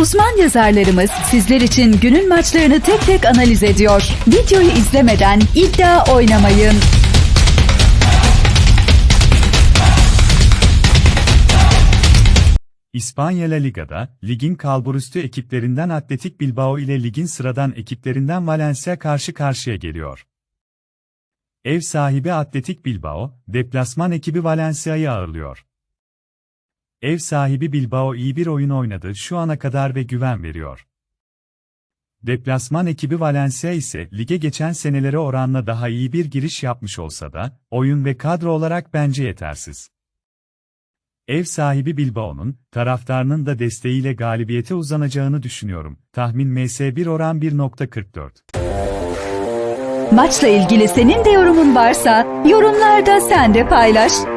Uzman yazarlarımız sizler için günün maçlarını tek tek analiz ediyor. Videoyu izlemeden iddia oynamayın. İspanya La Liga'da, ligin kalburüstü ekiplerinden Atletik Bilbao ile ligin sıradan ekiplerinden Valencia karşı karşıya geliyor. Ev sahibi Atletik Bilbao, deplasman ekibi Valencia'yı ağırlıyor. Ev sahibi Bilbao iyi bir oyun oynadı şu ana kadar ve güven veriyor. Deplasman ekibi Valencia ise lige geçen senelere oranla daha iyi bir giriş yapmış olsa da, oyun ve kadro olarak bence yetersiz. Ev sahibi Bilbao'nun, taraftarının da desteğiyle galibiyete uzanacağını düşünüyorum. Tahmin MS1 oran 1.44. Maçla ilgili senin de yorumun varsa yorumlarda sen de paylaş.